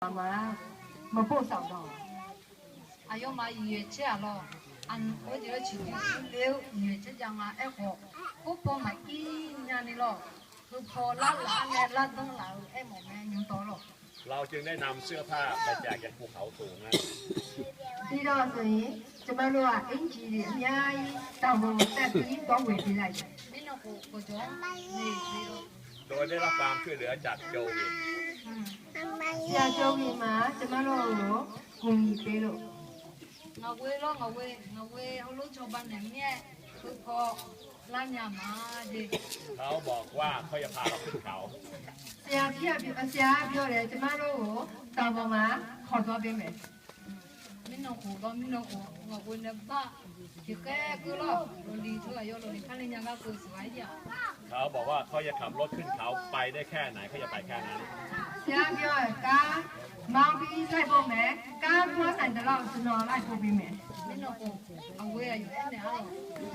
妈妈没不少的，哎呦妈，月吃咯，俺我这个去年六月吃讲啊，哎好，我帮买一年的咯，คือพอละละเนี่ยละต้องละไอ้หมอแม่ยังโตหรอก เราจึงได้นำเสื้อผ้าไปแจกยังภูเขาสูงนะ 知道所以怎么说啊？引起的伢到我带比多回回来的， นี่เรากูกูจ้องนี่สิ โดยได้รับความช่วยเหลือจากโจวิน 下周一 โดยได้รับความช่วยเหลือจากโจวิน Ya jogi ma, cuma lo kungi pelo. Ngawe lo ngawe ngawe ulu coba nemnya kok lanya ma de. เขาบอกว่าเขาจะพาเราขึ้นเขา Sia pia pia sia pia le cuma lo tawa ma, kau tua beme. minno kuba minno kuba kuna ba jike kulo loli tuwa yo loli kane nyanga kusi wajia เขาบอกว่าเขาจะขับรถขึ้นเขาไปได้แค่ไหนเขาจะไปแค่นั้น香蕉加毛笔再不买，加多三的老师呢来不必买。minno kuba awe ayo ne awo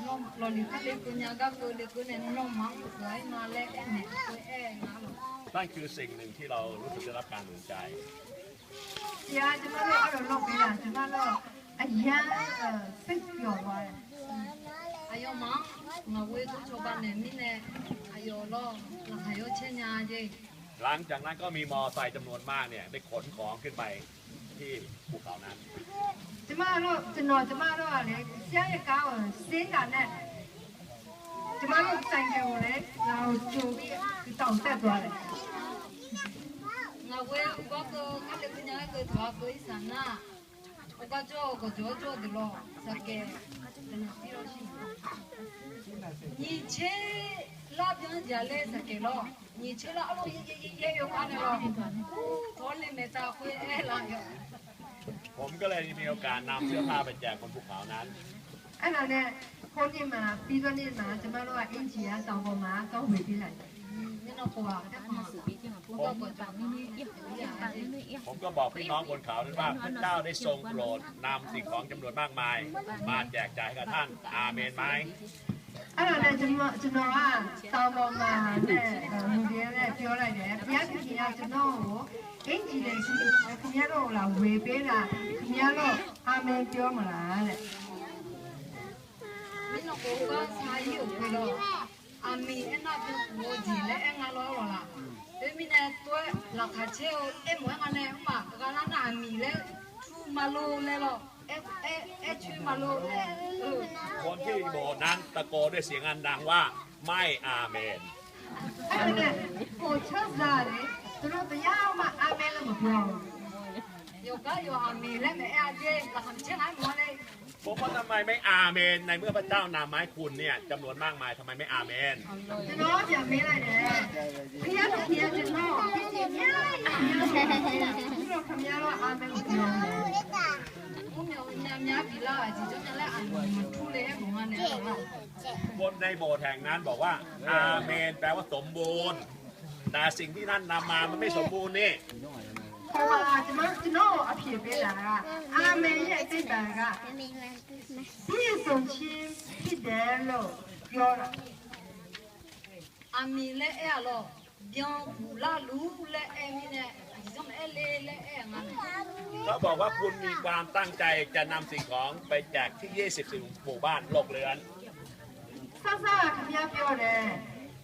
no loli kane kunya ga kule kune no mang kuai ma le ne kue e ngalo นั่นคือสิ่งหนึ่งที่เรารู้สึกได้รับการสนใจ ဆရာကျမတို့အဲ့လိုလုပ်ပေးတာကျမတို့အရန်စိတ်ပျော်သွားတယ် အယောမငါဝေးကိုချဘာနဲ့မင်းနဲ့အယောလောလာခယောချညာကြီး หลังจากนั้นก็มีมอไซค์จำนวนมากเนี่ยได้ขนของขึ้นไปที่ภูเขานั้น ကျမတို့ကျွန်တော်ကျမတို့ကလေဆရာရဲ့ကားကိုစင်းတာနဲ့ကျမတို့ဆိုင်ကယ်ကိုလေเราကြိုပြီးတောင်တက်သွားတယ် na we uba ko kale punya ko thwa ko isana uba jo ko jo jo dilo sake ni che la bian ja le sake lo ni che la alo ye ye ye yo ka ne lo ko le me ta ko e la yo ผมก็เลยมีโอกาสนำเสื้อผ้าไปแจกคนภูเขานั้น哎，那呢，后天嘛，比如说你嘛，怎么了？一起啊，上课嘛，刚回归来的，你那个啊，他不好。 င်းတို့ကွာတက်မှာဘောကကြောမင်းကြီးရရတယ် ผมก็บอกพี่น้องบนเขานั้นว่าพระเจ้าได้ทรงโปรดนำสิ่งของจำนวนมากมาย มาแจกจ่ายให้กับท่าน อาเมนไหม အဲ့ဒါနဲ့ကျွန်တော်ကျွန်တော်ကတောင်ပေါ်မှာနဲ့လူတွေနဲ့ပြောလိုက်တယ်ဘုရားခင်ကကျွန်တော်ကိုအင်ဂျီလေးရှိခင်ဗျားတို့လာဝေပေးတာခင်ဗျားတို့အာမင်ပြောမလားတဲ့ မင်းတို့ကစားရုပ်ပြီးတော့အမီအနာပြုမိုးကြီးလဲအငါလောလာ เดมินตัวหลักเชียวเอ็มวยกันเลยหมากกันแล้วนามีเลยชูมาลูเลยเหรอเอเอเอชูมาลูเลยคนที่บอกนั้นตะโกนด้วยเสียงอันดังว่าไม่อาเมนเอ้เนี่ยโอ้เชื่อใจเลยตัวตัยาวมาอาเมนเลยหมดเลยโยู่ก็อยู่อามีเลยวแม่อาเจหลักเชียวไอ้หมดเลย ผมว่าทำไมไม่อาเมน ในเมื่อพระเจ้านำไม้คุณเนี่ยจำนวนมากมายทำไมไม่อาเมน จะน้องอย่ากเป็นอะไรเนี่ยเพี้ยนเพี้งนจะน้องเพี้ยนเพี้ยนเพี้ยนเราคำยาว่าอาเมนคุณน้องมุอยาวินามยาปีลาจิจุจะและอันมันทุเล่หองานเนี่ยคนในโบสถ์แห่งนั้นบอกว่าอาเมนแปลว่าสมบูรณ์ แต่สิ่งที่นั่นนำมามันไม่สมบูรณ์นี่ พอว่าจะมาจะโน้ออภิเบลาอาเมย์ยังติดบากะพี่สมชิมพี่เดลอยอระอามีเล่เออโลเดียงกูลาลูเล่เอมิเน่ยังเอเล่เล่เเขาบอกว่าคุณมีความตั้งใจจะนำสิ่งของไปแจกที่ 20หมู่บ้านโลกเรือนซาซาขมิ้นเปียวเลย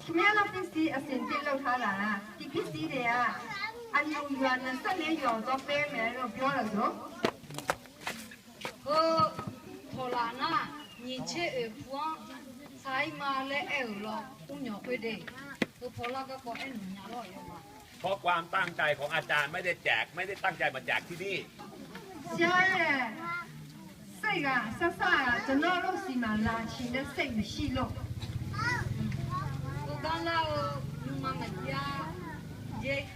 ขมิ้นเราเป็นสีอสินเป็เราท่าหล่ะที่พี่สีเดีย ရွာနဲ့ဆက်လေးရောတော့ပေးမယ်လို့ပြောတယ်ဆို ကိုထော်လာနာညီချေအပွန်ဆိုင်မာလဲအဲ့လောဦးညောခွေးတဲ့ကိုဖော်လာကကောအဲ့ညာတော့ရောမှာ เพราะความตั้งใจของอาจารย์ไม่ได้แจก ไม่ได้ตั้งใจมาแจกที่นี่ ဆရာရဲ့စိတ်ကဆဆကကျွန်တော်တို့စီမှာလာချင်တဲ့စိတ်မရှိလို့ ကိုကလာလူမမကြားဂျေ จึงไม่อาเ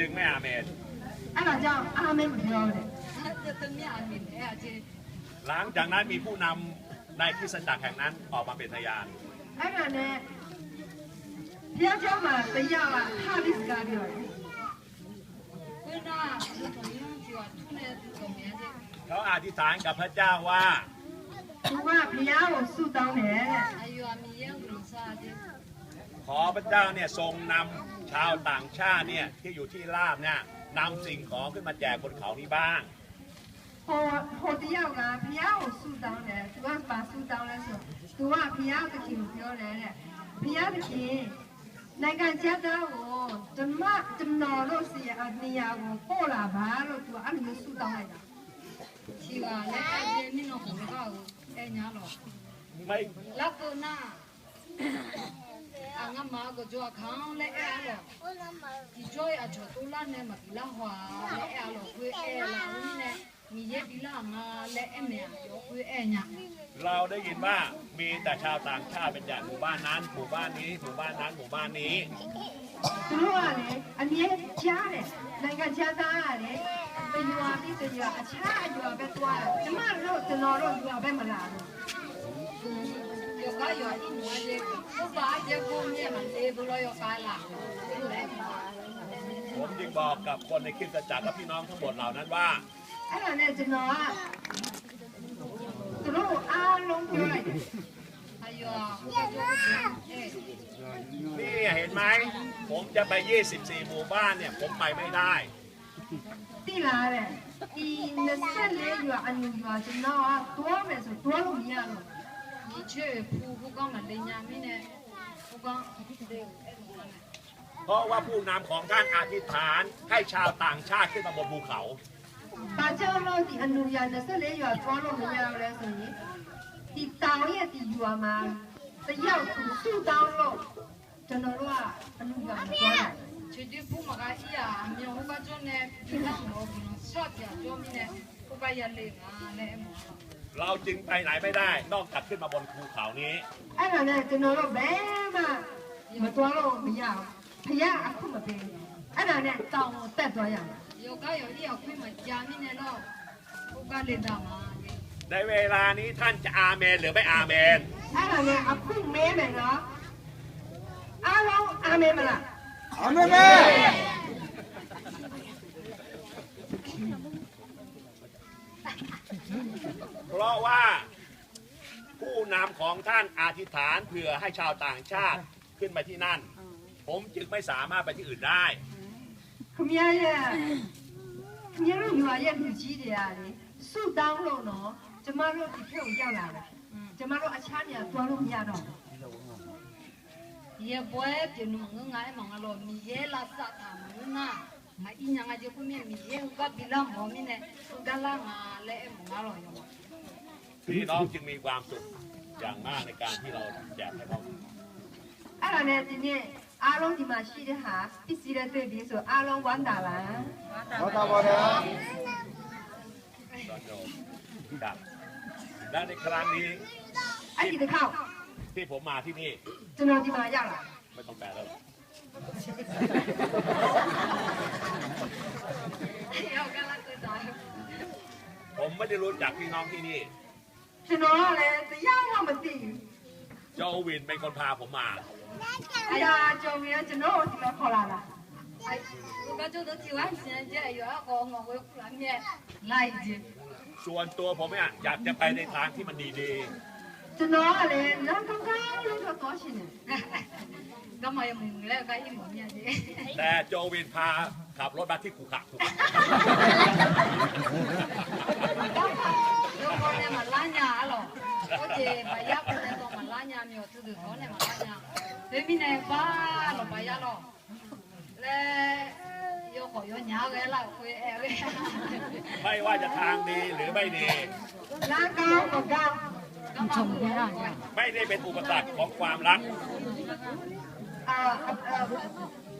ตึงไม่อาเมนี่ยดึง俺ม่อาเม็，这灯亮明า呀，这。หลังจากนั้นมีผู้นำในคริสตจักแห่งนั้นออกมาเป็นพยาน俺俩呢，不要叫嘛，不要啊，他的是干的了。为啥我们同样就出来这个面子？เลยเขาอธิษฐานกับพระเจ้าว่าว่า我话不要我苏สู้ตองเ不能啥的，ขอพระเจ้าเนี่ยทรงนำ ชาวต่างชาติเนี่ยที่อยู่ที่ลาบเนี่ย นำสิ่งของขึ้นมาแจกบนเขานี้บ้าง ဟိုဟိုတယောက်ကဖះကိုဆူတောင်းတယ်သူကပါဆူတောင်းလဲဆိုသူကဖះတခင်ကိုပြောတယ်တဲ့ဖះတခင်နိုင်ငံခြားသားကိုဓမ္မကျွန်တော်တို့စီအနေရာကိုပို့လာပါလို့သူကအဲ့လိုမျိုးဆူတောင်းလိုက်တာ ချီကလည်းအပြင်းမင်းတို့ကိုကောက်အဲညာတော့ ไม่ လောက်တော့နာ บ anga ma go jo khang le e alo ki jo a jo tu la ne ma la hwa le e alo ku e la u ne มีเยบิลามาและเอเมียคือเอเนี่ยเราได้ยินว่ามีแต่ชาวต่างชาติเป็นใหญ่หมู่บ้านนั้นหมู่บ้านนี้หมู่บ้านนั้นหมู่บ้านนี้รู้อะไรอันนี้เชาเลยในการชาตาเลยเป็นยัวนี่เป็นยัวชาอยู่ป็นตัวจะมาเราจะนอนเราอยู่ป็นมาลาลู ยกายอยู่หัวเด็กาเจ็บมีมันเลยกายหลังผมจึงบอกกับคนในคริสจักรและพี่น้องทั้งหมดเหล่านั้นว่านเนี่เห็นไหม ผมจะไป 24 หมู่บ้านเนี่ย ผมไปไม่ได้ที่ไหนเนี่ยที่นั่นเลยอยู่อันนี้อยู่จุ yo a mi yo a no a tu me so tu mi ano. 你去铺不光嘛，人家没呢，不光对。เพราะว่าผู้นำของท่านอธิษฐานให้ชาวต่างชาติขึ้นมาบนภูเขา把这老的安奴呀，那是来要装了没有来生意，的刀也的药嘛，这药土树刀了，真的了啊，安奴呀，装了。绝对不嘛个伊啊，没有我讲呢，平常我们少点做面呢，不把也累啊，来么。 เราจึงไปไหนไม่ได้ นอกจากขึ้นมาบนภูเขานี้ไอันนั้นเนี่ยจะนอนแบแมาอยู่มาตัวเราพยาพยาขึ้นมาเป็นอันนั้นเนี่ยเต่างแต่ตัวอย่างอยก็อย่าที่เอาขึ้นมาจามีนเนี่ยเนาะโอการเล่นดามาในเวลานี้ท่านจะอาเมนหรือไม่อาเมนอันนั้นเนี่ยเอาขึ้นเมนเหรออาเราอาเมนมาละอาเมน เพราะว่าผู้นำของท่านอธิษฐานเผื่อให้ชาวต่างชาติขึ้นมาที่นั่น ผมจึงไม่สามารถไปที่อื่นได้ခမရရဲ့ခမရတို့ရွာရဲ့လူကြီးတွေအားလေဆုတောင်းလို့နော်ကျမတို့ဒီဖက်ကိုရောက်လာတာကျမတို့အခြားနေရာသွားလို့မရတော့ရေပွဲပြနုငငိုင်းမောင်လို့မြေရလာစတာမလို့နာအင်းညာငါကြခုမြေမြေကဘီလာမောင်မင်းနဲ့ကလာငါလဲမောင်လို့ရော พี่น้องจึงมีความสุขอย่างมากในการที่เราแจกให้เขาအဲ့ဒါနဲ့ဒီနေ့အားလုံးဒီမှာရှိတဲ့ဟာပစ္စည်းတွေတွေ့ပြီးဆိုအားလုံးဝမ်းသာလားဝမ်းသာပါဗျာတော်တော်ဒါและในครั้งนี้အဲ့ဒီတစ်ခေါက်ที่ผมมาที่นี่ကျွန်တော်ဒီမှာရောက်လာไม่ต้องแปลแล้วผมไม่ได้รู้จักพี่น้องที่นี่ ကျွန်တော်ကလည်းတရားမှမသိဘူး โจวินเป็นคนพาผมมา အရာကြုံရကျွန်တော်ကိုဒီမှာခေါ်လာတာ 哎，我感觉都喜欢现在有那个我会忽然面来一 ส่วนตัวผมเนี่ยอยากจะไปในทางที่มันดี ကျွန်တော်ကလည်းလမ်းကောင်းကောင်းလို့တော့သွားရှင်တယ် 干嘛要蒙了？干一蒙面的。 ๆ แต่โจวินพาขับรถมาที่ขุขะขุขะ เนี่ยมันล่าหยาหรอโอเคไปยับคนเนี่ยตัวมันล่าหยามีอยู่ที่ดึกเนี่ยมันล่าหยาเดี๋ยมีเนี่ยบ้าหรอไปยาบหรอเลยโยขอโยนยาเลยเราคุยแอเลยไม่ว่าจะทางดีหรือไม่ดีร่างกายของเราชมไม่ได้ไม่ได้เป็นอุปสรรคของความรัก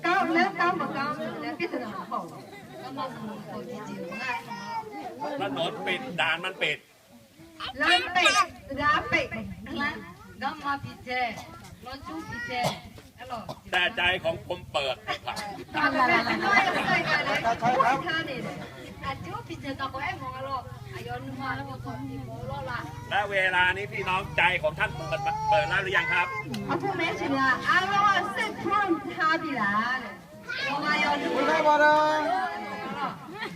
ก้าวเล็กก้าวมาก้าวเล็กพิจารณาเขาถนนปิดด่านมันปิด lampai rapai lan gamma piche lochu piche แต่ใจของผมเปิดครับอะไและเวลานี้พี่น้องใจของท่านเปิดเปิดแล้วหรือยังครับผมไม่เชื่ออารอมณ์สิพรุ่งท้าบิลา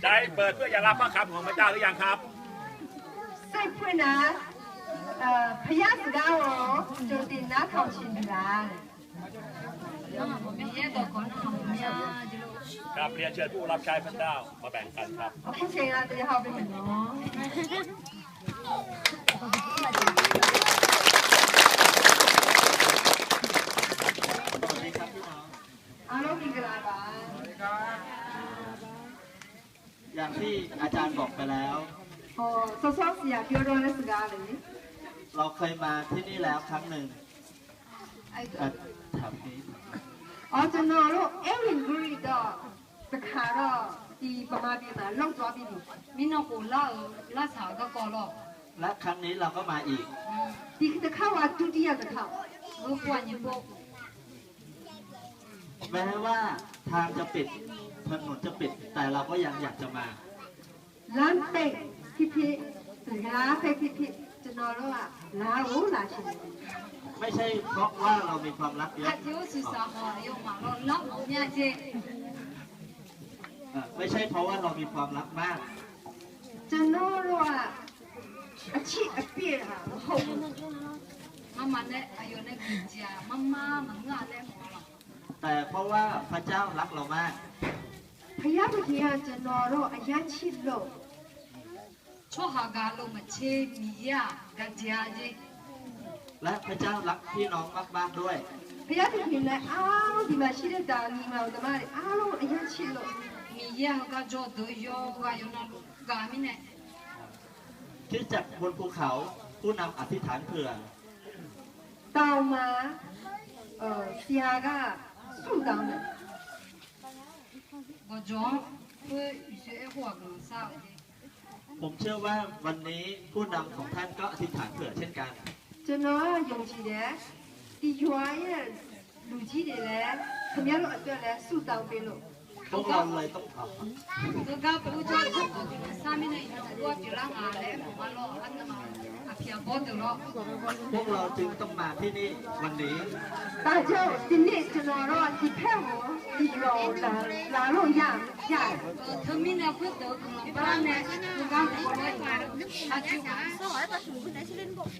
ใจเปิดเพื่อจะรับพระคำของพระเจ้าหรือยังครับ စိုက်ဖွင့်တာအာဖယားစကားကိုကြိုတင်နားထောင်ရှင်ပြီလားครับเรียนเชิญผู้รับใช้พระเจ้ามาแบ่งกันครับโอเคเชิญอาจารย์เขาเป็นเหมือนอย่างที่อาจารย์บอกไปแล้ว โซ，说说是呀，比较多的是哪里？เลยเราเคยมาที่นี่แล้วครั้งหนึ่ง哎，เอ่อเถวนกรีด้哦，真的，我 every day 的，是看到的爸妈边嘛，老抓边的，闽า话老老潮的高了，และครั้งนี้เราก็มาอีกดีคือเข้าว่าจุดียาจะเข้，你去看我土ว啊，去看，我管你不？แม้ว่าทางจะปิดถนนจะปิดแต่เราก็ยังอยากจะมาร้านเต็贝， พี่พี่ลาไปพี่พี่จะนอนแล้วอะลาอู้ลาชินไม่ใช่เพราะว่าเรามีความรักเยอะที่สื่อสารอยมาเราล็อกเนี่ยจีไม่ใช่เพราะว่าเรามีความรักมากจะนอนแล้วอะอาชีพเปลี่ยนอะ妈妈呢？还有那个家，妈妈们啊，那妈妈。แต่เพราะว่าพระเจ้ารักเรามากพยายามที่จะนอนรออาญาชิดโลก ชหากาลมาเชมียกัจยาจิและพระเจ้ารักพี่น้องมากมากด้วยพระยาถึงเห็นแล้อ้าวที่มาชิดดานีมาอุตมาเลยอ้าวอยังชิโลมียากาจอดโยกายนลุกามิเนที่จัดบนภูเขาผู้นำอธิษฐานเผื่อตาวมาเอ่อเสียกาสู้ดาวเนี่ยก็จอมเพื่ออยู่เสียหัวกันสาเลย ผมเชื่อว่าวันนี้ผู้นำของท่านก็อธิษฐานเผื่อเช่นกันကျွန်တော်ယုံကြည်တယ်ဒီရွာရဲ့လူကြီးတွေလည်းခင်ဗျားတို့အတွက်လည်းဆုတောင်းပေးလို့รต้องทำก็ก็รู้จักคนที่สามีในตัวจิรังอาเลยมาหล่อรันมาอภิยาบดอยู่หรอพวกเราจึงต้องมาที่นี่วันนี้แต่เจ้าที่นี่จะรอรอที่แพ้หัวที่รอลาลาโลยามยามเออเธอมีแนวเพื่อเต๋กำลังบ้านม่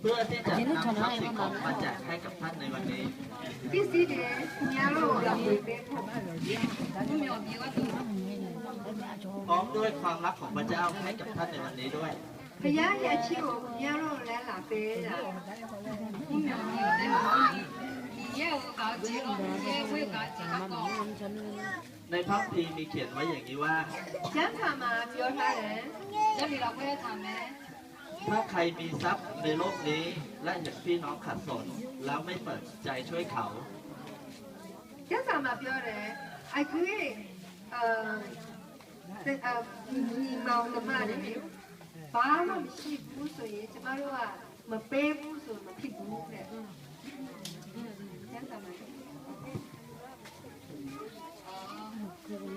เพื่อที่จะนำสินของมาแจกให้กับท่านในวันนี้พร้อมด้วยความรักของพระเจ้าให้กับท่านในวันนี้ด้วยพยายามชีวะยาโรและหลาเปะ ในพระพีมีเขียนไว้อย่างนี้ว่าฉันทำมาเพียวท่าเองฉันีเราไม่ได้ทำไหถ้าใครมีทรัพย์ในโลกนี้และเห็นพี่น้องขัดสน แล้วไม่เปิดใจช่วยเขาฉันทำมาเพียวเลยไอ้คือเอ่อเป็นเอ่อมีเมาละมาเนี่ยป้าเราไม่ใช่ผู้สวยจะมาเรียกว่ามาเป้ผู้สวยมาผิดผู้เนี่ย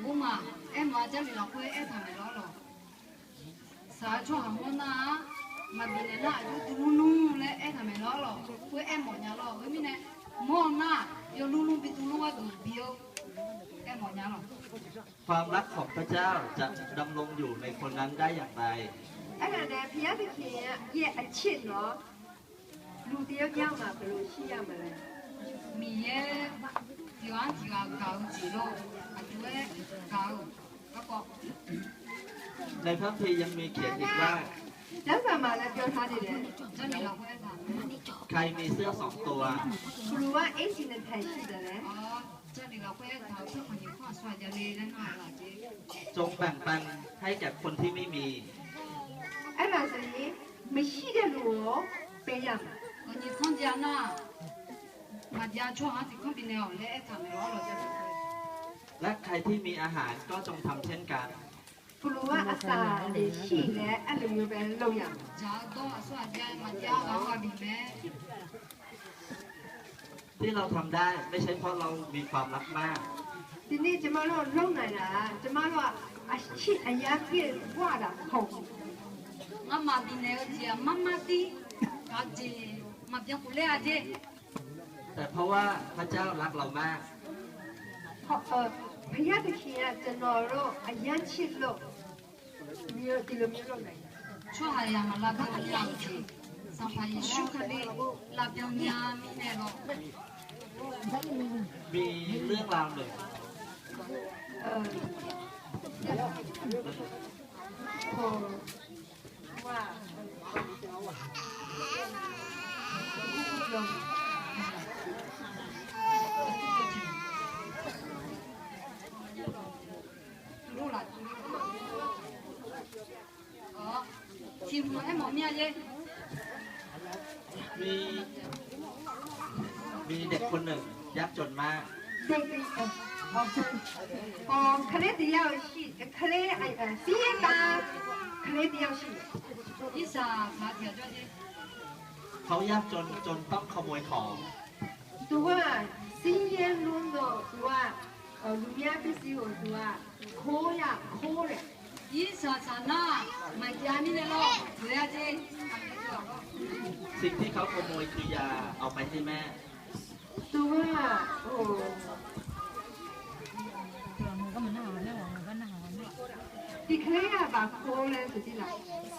ô mà em mà chắc là quê em thằng này đó rồi. Sao cho hàng món na mà bị này lại cho tu nu em thằng này đó rồi. Quê em bỏ nhà rồi với mình này món na giờ lu lu bị tu nu ai cũng biết em bỏ nhà rồi. ความรักของพระเจ้าจะดำรงอยู่ในคนนั้นได้อย่างไรအဲ့ဒါလည်းဘုရားသခင်ရဲ့အချစ်တော့လူတယောက်ယောက်မှာဘယ်လိုရှိရမလဲ 米耶，几万几万搞几路，啊，就诶搞那个。ในพระพียังมีเขียนอีกว่า咱干嘛来调查的人？咱没老会的。ใครมีเสื้อสองตัว不如往 A 型的开始的嘞。哦，这里老会老是很有话说的嘞，咱话老的。จงแบ่งปันให้แก่คนที่ไม่มี哎，老师，没戏的路，别样。我你看见了。 มาดยาช่วงอาทิตย์ก็มีแนวเละทำให้ร้อนเราจะและใครที่มีอาหารก็จงทำเช่นกัน不如啊，阿萨的起来，阿龙那边龙样，查多阿萨家嘛家娃娃里面。ที่เราทำได้ไม่ใช่เพราะเรามีความรักมากที่นี่จะมาเราองไหนนะจะมาเราอาชีพอายาเกี่ยวว่าละของมามาดีเนี่ยเจ้ามามาดีอาเจีมาเพียงคุณเลยอาเจ้ แต่เพราะว่าพระเจ้ารักเรามาก เพราะเออพรยาตะเคียจะนอโรอายันชิดโลมีติลมีโรไหนช่วงอะไรมาลาบยองยามีสัมภาระช่วงนี้ลาบยองยามีเน่รมีเรื่องราวหนึ่งเออว่าลง ชิมไหมหมอเมียเย้มี มีเด็กคนหนึ่งยากจนมาก เด็กอ๋ออ๋อคลีเดียวสิคลีไอ้เสียตาคลีเดียวสิอีสานมาเถียวจนดิเขายากจนจนต้องขโมยของตัวซีเย็นลุงโดตัวเออลุงยาพี่ซิวตัวโคยาโคเลย ยี่สานสอนนอม่นยานี่เลยลูกเรียจริงสิ่งที่เขาขโมยคือยาเอาไปให้แม่ตัวโอ้มันก็มันหาแล้วันก็หนาเนี่ยดิเคยอะบางโคเลยสุดที่ละ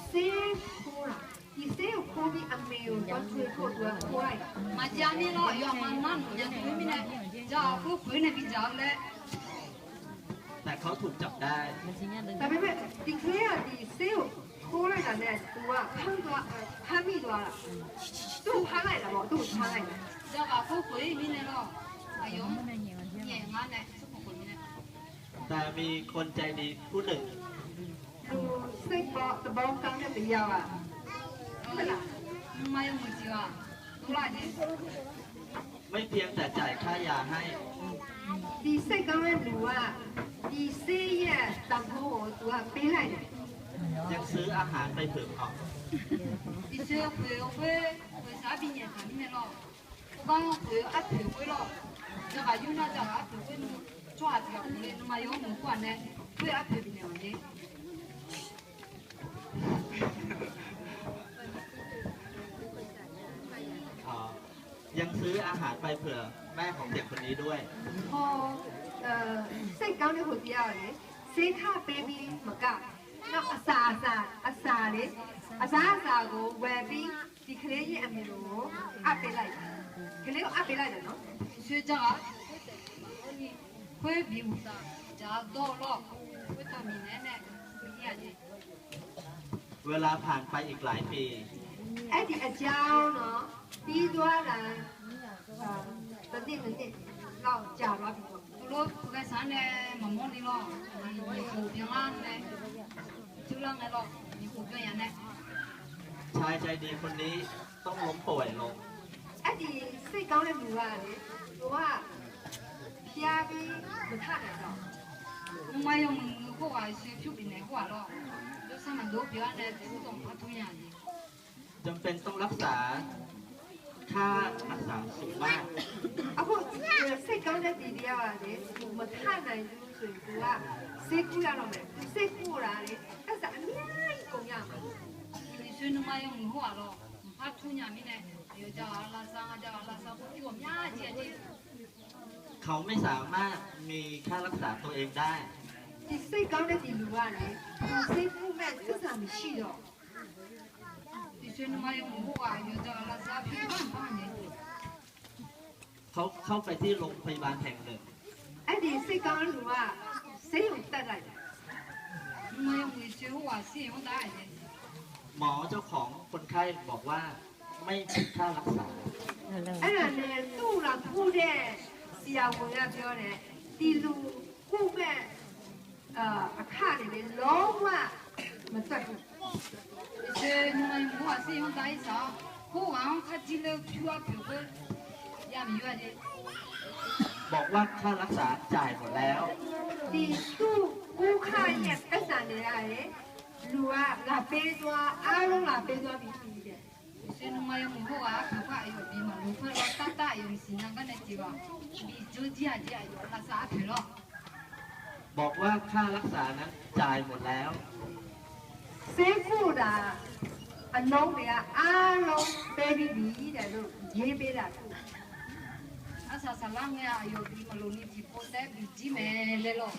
เซฟโคละอีเซฟโคมีอเมลก็คือโคตัวควายมันยานี่เลยยองมันนั่นยังไม่มีเนี่ยจะเอาผู้ฝืนในพิจารณ์ลย แต่เขาถูกจับได้ 但妹妹，你可以啊，你谁有可来的呢？读啊，看多呃看米多了，都看来的不？都看来的。 จ้าผู้คุยมีเลยล่ะอายุเนี่ยงานเนี่ยสุขคุยมีเลย แต่มีคนใจดีผู้หนึ่ง 都谁包的包刚的不要啊？对啦， มาอยู่มือจีว่าดูละเย่ ไม่เพียงแต่จ่ายค่ายาให้ 你谁刚的路啊？ ดีเสียตังโตัวไปเยจะซื้ออาหารไปเผื่อเขาดีเสียเผื่อเว้ยอเผื่อสาบินยังทำไม่หรอกบ้างเผื่ออัดเผื่อไปหรอกจะไปยุ่งน่าจะอัดเผื่อไปนู่นช่วยอัดเผื่อเลยมาโยงหมูกวนเนี่ยเผื่ออัดเผื่อเป็นอย่างนี้ยังซื้ออาหารไปเผื่อแม่ของเด็กคนนี้ด้วยพอ ကောင်းတဲ့ဟိုပြရလေစေခပေးပြီးမကနောက်အစာအစာအစာလေအစာအစာကိုဝယ်ပြီးဒီကလေးရဲ့အမေကိုအပ်ပေးလိုက်ကလေးကိုအပ်ပေးလိုက်တယ်နော်ရွှေကြောက်ခွဲပြီးဦးတာဂျာတော့တော့ဝိတာမင်နဲ့နဲ့ပြရတယ်เวลาผ่านไปอีกหลายปีไอ้ที่อาจารย์เนาะปีตัวละตอนนี้มันเนี่ยเราจ่ารับผิด lúc cái sáng này mà món đi lo mà nhiều khổ tiếng lan này chứ lăng này lo nhiều khổ cái ชายใจดีคนนี้ต้องล้มป่วยลงไอ้ดีสี่เก้าเลยหนูอะหนูว่าพี่อาไปไม่ทันแล้รมึไม่ยอมมึงกูว่าชื่อผิวเป็นไหนกูว่ารอกแล้วสามันดูเพียวอันไหนจะต้องพัฒนาดีจำเป็นต้องรักษา ထားအဆောင်ရှိပါအခုစိတ်ကောင်းတဲ့ပြည်တယောက်ကလေမထနိုင်ဘူးဆိုရင်ကစိတ်ကူးရတော့မယ်စိတ်ကူးတာလေအဲ့ဒါအများကြီးကုန်ရမှာဒီဆွေးနွေးမယုံဘူးဟာတော့ဘာထူးညာမင်းနဲ့ဒီကြောက်လာစားကြောက်လာစားဖို့ဒီကိုအများကြီးအကြီးเขาไม่สามารถมีค่ารักษาตัวเองได้ที่စိတ်ကောင်းတဲ့ဒီလူကလေစိတ်ကူးမဲ့စစ်စာမရှိတော့ เขาเข้าไปที่โรงพยาบาลแห่งหนึ่ง 哎，你谁刚的路啊？谁有带来的？你买用维修好啊，是用大的。 หมอเจ้าของคนไข้บอกว่าไม่มีค่ารักษา 哎呀，那路上铺的，是要我要叫呢，地路后面，呃，看的的老啊，没得。你 说你买用好啊，是用大的啥？好啊，他进了去啊，票个也没有的。 บอกว่าค่ารักษาจ่ายหมดแล้ว 地路顾看也不上的来的，路啊，那白多，阿龙那白多比比的。所以你买用好啊，票个有比嘛，路块咯，大大用是那个那几个，比就几啊几啊，拉啥票咯？ บอกว่าค่ารักษานั้นจ่ายหมดแล้ว စေကုတာအလုံးတွေကအားလုံးပေးပြီးပြီတဲ့လို့ရေးပေးတာခုအဆာဆလာမြအယုတ်ဒီမလို့နေဒီပိုတဲ့ဒီဒီမဲလေလို့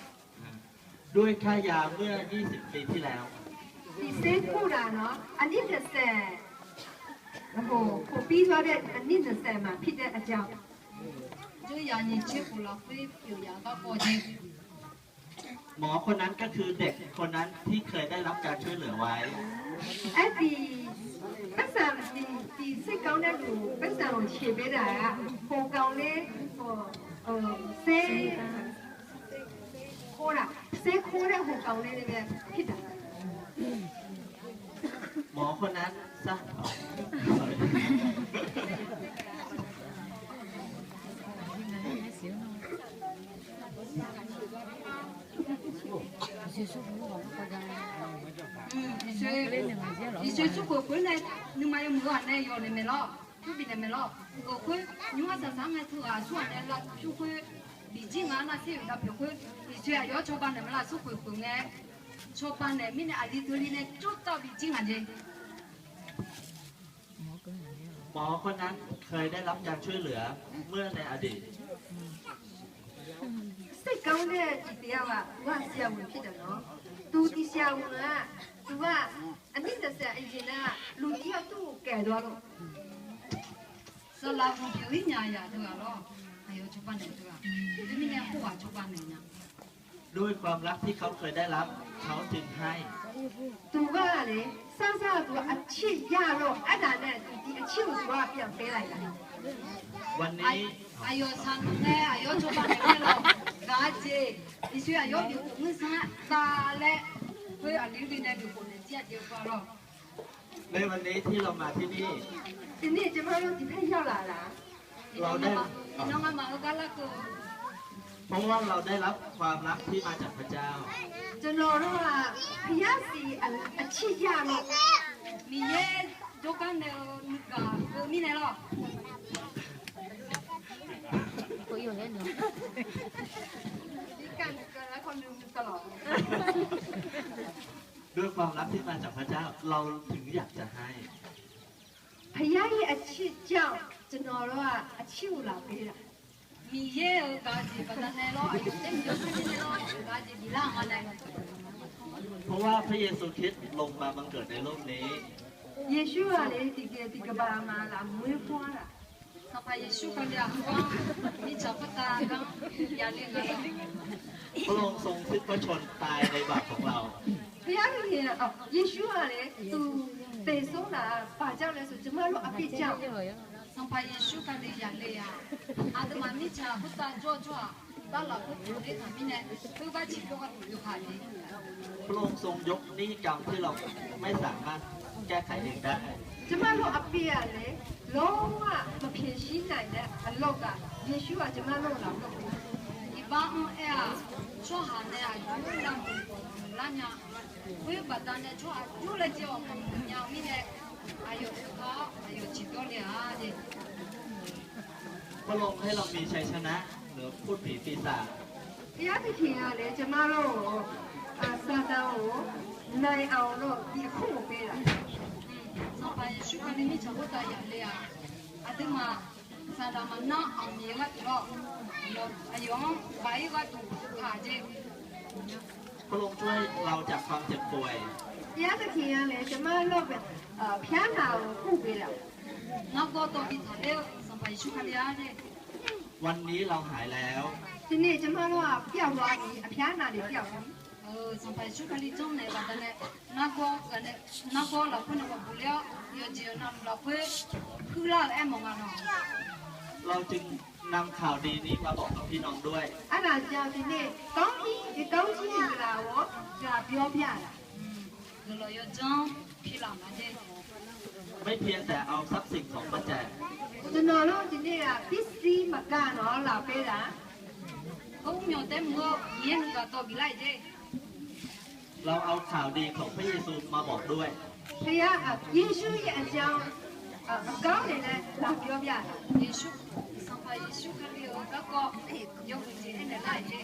ด้วยค่ายาเมื่อ 20 ปีที่แล้วဒီစေကုတာနော်အနည်း30ဟိုကိုပြီးသွားတဲ့အနည်း30မှာဖြစ်တဲ့အကြောင်းကျွေးရရင်ချစ်ကိုလောက်ဖေးပြရတော့ပေါ်ချင်း หมอคนนั้นก็คือเด็กคนนั้นที่เคยได้รับการช่วยเหลือไว้ดีภาษาดีดีใช่เขาแน่ดูภาษาเฉยไปไหนอะโคกเกล้โอ้เอ่，比不上比比最高那路不上前面来啊，好高呢，เ，呃，谁？好啦，谁可能好高呢？那个，去的。หมอคนนั้นซะ 你说你说出国回来，你妈有没呢？要你没了，就比你没了。我回你妈上上海头啊，说呢了，就回李静啊那些有的别回，你说啊要抽班你们啦，是回回哎，抽班呢，明年阿里头里呢就到李静啊去。 หมอคนนั้นเคยได้รับการช่วยเหลือเมื่อในอดีต စိတ်ကောင်းတဲ့ဒီတရားကသူကဆရာဝန်ဖြစ်တယ်နော်သူဒီဆရာဝန်ကသူကအမိတဆက်အရင်ကလူကြီးကသူ့ကိုကယ်သွားတော့ဆလာဘုံပြိညာရသူကတော့အယောချုပ်ပါနေသူကဒီမိညာကိုကချုပ်ပါနေညာด้วยความรักที่เขาเคยได้รับ เขาจึงให้သူကလေစစသူအချစ်ရတော့အဲ့ဒါနဲ့သူဒီအချစ်ကိုသူကပြန်ပေးလိုက်တာวันนี้อายุสันเนี่ยอายุชุบันเนี่ย gaaje isu ya yo bi kung sa ta le koi an liu bin da bi kung ne jia jiu fa lo ในวันนี้ที่เรามาที่นี่今天这边有几片小来了，เราได้你弄个毛干了个，เพราะว่าเราได้รับความรักที่มาจากพระเจ้า就弄了啊，哎呀是啊啊气架了，你也就干了那个，你来了， คุยอยู่เนี่ยหนูกันกันแล้วคนลืมตลอดด้วยความรักที่มาจากพระเจ้า เราถึงอยากจะให้พยายอาชีพเจ้าจะนอนว่าอาชีพเราไปละมีเยอะก็จีปัตตนีรออายุเต็มเดือนพันนีรอกาจะดีล่างอะไรเพราะว่าพระเยซูคริสต์ลงมาบังเกิดในโลกนี้เยซูอะไรติเกติกบามาละมืยฟ้าละ สภายิสุขันยาว่านี่ชาวพุทธนะอย่าเล่นเลยพระองค์ทรงสิ้นพรชนตายในบาปของเราพี่อาဘုရားလူကြီးကအော်ယေရှုကလေသူတေဆုံးတာပါကြောက်လဲဆိုကျမတို့အပြစ်ကြောက်ဆောင်ပါယေရှုကနေရလေရအာဒမမိချာဘုရားကြောကြောตลอดทุกคนที่ทำไม่เนี่ยคือว่าชีวิตก็อยู่ผ่านนี้พระองค์ทรงยกนี้กรรมที่เราไม่สามารถแก้ไขเองได้ ကျမတို့အဖေကาည်းလုံးဝမဖြေရှင်းနိုင်တဲ့အလောက်ကယေရှုကကျမတို့လာလို့ဒီဘာအွန်အဲချိုဟာနဲ့အယူလမ်းပေါ်လာညာဝေပဒနဲ့ချိုအယူလက်ကြောင်းညောมีเนี่ยอายุเขาอายุจิตตัวเนี่ยดิพระองค์ให้เรามีชัยชนะเหนือพูดผีปีศาจพระยาพิธีอะไรจะมาโลอาซาดาโอในเอาโลดีคู่ไปละ shukani ni chabota yale ya adema sadama na amyela tro no ayong bai ga tu kha je พระองค์ช่วยเราจากความเจ็บป่วยยาตะเคียนเลยจะมาลบเป็เอ่อพิ้งหาผู้ไปแล้วนอกกตัวอิทเดียวสมัยชุกเดียเนี่ยวันนี้เราหายแล้วทีนี้จะมาว่าเปี่ยวรอีพิ้งาเดี๋ยวเปี่ยว zambajuka litomne badane nago gane nago la pune wa bulia yo jio nam la pwe kula em mong ano เราไปคือเราแอบมองกันเนาะเราจึงนำข่าวดีนี้มาบอกกับพี่น้องด้วยอันนั้นเจ้าที่นี่ก้องที่ที่ก้องที่นี่เรวจะเบี้ยวพี่อะไรคือเรยจะจองพี่หลังมาเจ้ไม่เพียงแต่เอาทรัพย์สินของมาแจกจะนอนแล้วที่นี่อะพี่ซีมาการเนาะเราไปละก็มีแต่เมื่อเย็นก็ตัวบิไลเจ้ เราเอาข่าวดีของพระเยซูมาบอกด้วยဖခင်ကယေရှုရဲ့အကြောင်းအအကောင်းနေနဲ့လာပြောပြတာ Yeshu, Sapa Yeshu kan dia orang kok, eh, yang mesti ini lah je.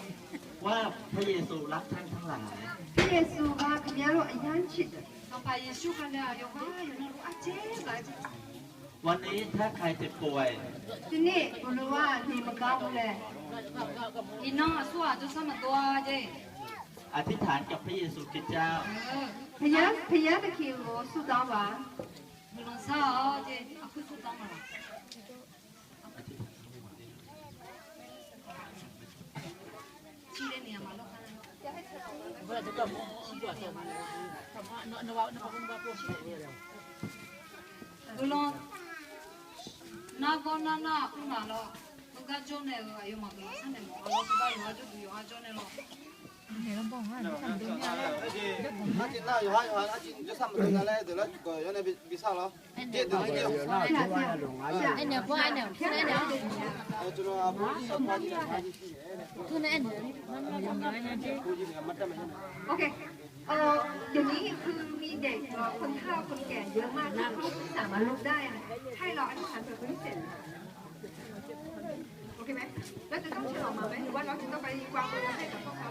ว่าพระเยซูรักท่านทั้งหลาย။ဖခင်ယေရှုကခင်ဗျားတို့အယမ်းချစ်တယ် Sapa Yeshu kan dia yang mana yang lu aje lah je. วันนี้ถ้าใครเจ็บป่วย။ဒီနေ့ဘလို့ကနေမကောင်းဘူးလဲ Ino suah tu sama tua je. อธิษฐานกับพระเยซูคริสต์เจ้า ဖယားဖယားသခင်ကိုဆုတောင်းပါ 물론 사 이제 아크 소장을 지레미야 말로 가는 뭐야 잠깐 지레미야 말로 물론 나고나나 우나로 누가 전에 와요 막 사는 거 알아서 봐요 아주 요아 전에로 โอเคเออเดี๋ยวนี้คือมีเด็กคนเฒ่าคนแก่เยอะมากที่เขาสามารถลุกได้ให้เราอธิษฐานเผื่อคนที่เจ็บโอเคไหมแล้วจะต้องเชิญออกมาไหมหรือว่าเราจะต้องไปวางบนให้กับพวกเขา